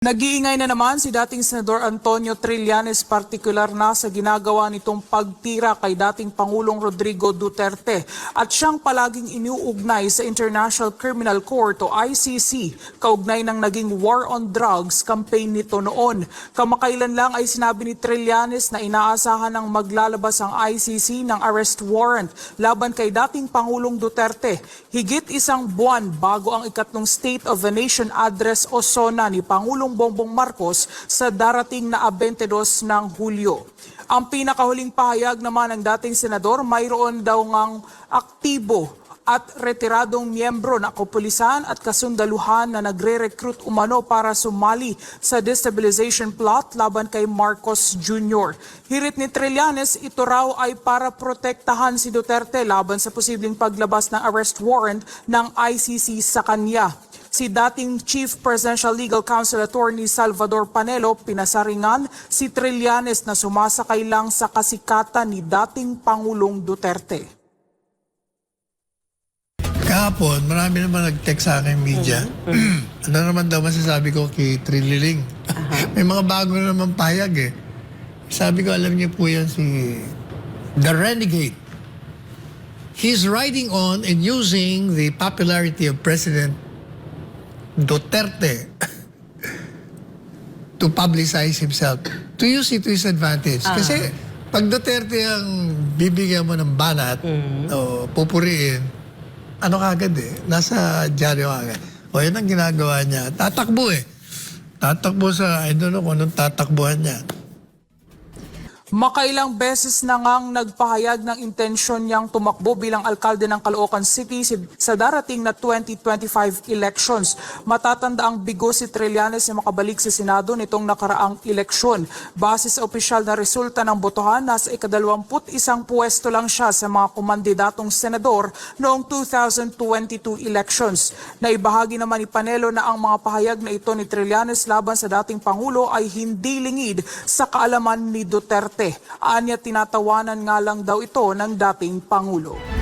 Nag-iingay na naman si dating Senador Antonio Trillanes partikular na sa ginagawa nitong pagtira kay dating Pangulong Rodrigo Duterte at siyang palaging iniuugnay sa International Criminal Court o ICC kaugnay ng naging war on drugs campaign nito noon. Kamakailan lang ay sinabi ni Trillanes na inaasahan ng maglalabas ang ICC ng arrest warrant laban kay dating Pangulong Duterte higit isang buwan bago ang ikatlong State of the Nation address o SONA ni Pangulong Bongbong Marcos sa darating na 22 ng Hulyo. Ang pinakahuling pahayag naman ng dating senador, mayroon daw ngang aktibo at retiradong miyembro na kapulisan at kasundaluhan na nagre-recruit umano para sumali sa destabilization plot laban kay Marcos Jr. Hirit ni Trillanes, ito raw ay para protektahan si Duterte laban sa posibleng paglabas ng arrest warrant ng ICC sa kanya. Si dating Chief Presidential Legal Counsel Attorney Salvador Panelo pinasaringan si Trillanes na sumasakay lang sa kasikatan ni dating Pangulong Duterte. Kahapon, marami naman nag-text sa akin media. ano naman daw masasabi ko kay Trililing? May mga bago na naman payag eh. Sabi ko, alam niyo po yan si The Renegade. He's riding on and using the popularity of President Duterte to publicize himself. To use it to his advantage. Kasi pag Duterte ang bibigyan mo ng banat o pupuriin, ano kagad eh, nasa dyaryo kagad. O yun ang ginagawa niya. Tatakbo eh. Tatakbo sa, I don't know kung anong tatakbuhan niya. Makailang beses na ngang nagpahayag ng intensyon niyang tumakbo bilang alkalde ng Caloocan City sa darating na 2025 elections. Matatanda ang bigo si Trillanes na makabalik sa Senado nitong nakaraang eleksyon. Base sa opisyal na resulta ng botohan, nasa ikadalawamput isang puwesto lang siya sa mga kumandidatong senador noong 2022 elections. Naibahagi naman ni Panelo na ang mga pahayag na ito ni Trillanes laban sa dating Pangulo ay hindi lingid sa kaalaman ni Duterte. Anya tinatawanan nga lang daw ito ng dating Pangulo.